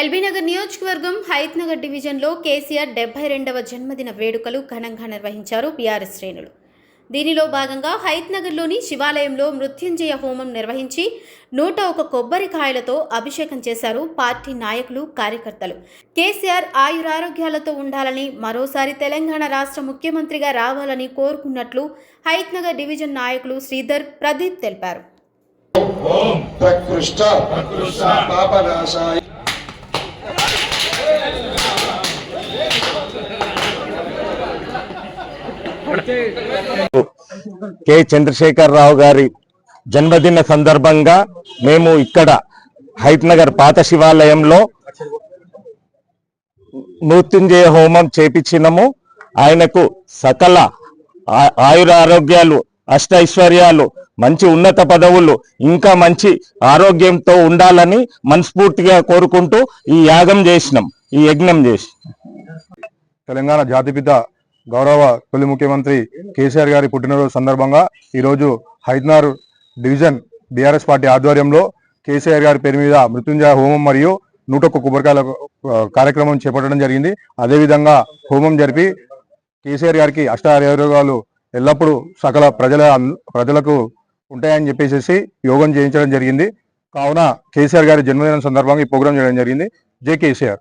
ఎల్బీనగర్ నియోజకవర్గం హైత్ నగర్ డివిజన్లో కేసీఆర్ డెబ్బై రెండవ జన్మదిన వేడుకలు ఘనంగా నిర్వహించారు బీఆర్ఎస్ శ్రేణులు. దీనిలో భాగంగా హైత్ నగర్లోని శివాలయంలో మృత్యుంజయ హోమం నిర్వహించి నూట ఒక కొబ్బరికాయలతో అభిషేకం చేశారు పార్టీ నాయకులు కార్యకర్తలు. కేసీఆర్ ఆయురారోగ్యాలతో ఉండాలని మరోసారి తెలంగాణ రాష్ట్ర ముఖ్యమంత్రిగా రావాలని కోరుకున్నట్లు హైత్ నగర్ డివిజన్ నాయకులు శ్రీధర్ ప్రదీప్ తెలిపారు. కె. చంద్రశేఖర్ రావు గారి జన్మదిన సందర్భంగా మేము ఇక్కడ హైత్నగర్ పాత శివాలయంలో మృత్యుంజయ హోమం చేపించినము. ఆయనకు సకల ఆ- ఆయుర ఆరోగ్యాలు అష్టైశ్వర్యాలు మంచి ఉన్నత పదవులు ఇంకా మంచి ఆరోగ్యంతో ఉండాలని మనస్ఫూర్తిగా కోరుకుంటూ ఈ యాగం చేసినాం ఈ యజ్ఞం చేసి తెలంగాణ జాతిపిత గౌరవ తొలి ముఖ్యమంత్రి కేసీఆర్ గారి పుట్టినరోజు సందర్భంగా ఈరోజు హైదనార్ డివిజన్ బీఆర్ఎస్ పార్టీ ఆధ్వర్యంలో కేసీఆర్ గారి పేరు మీద మృత్యుంజయ హోమం మరియు నూట ఒక్క కొబ్బరికాయల కార్యక్రమం చేపట్టడం జరిగింది. అదేవిధంగా హోమం జరిపి కేసీఆర్ గారికి అష్టారోగ్యాలు ఎల్లప్పుడూ సకల ప్రజల ప్రజలకు ఉంటాయని చెప్పేసి యోగం చేయించడం జరిగింది. కావున కేసీఆర్ గారి జన్మదినం సందర్భంగా ఈ ప్రోగ్రాం చేయడం జరిగింది. జే కేసీఆర్.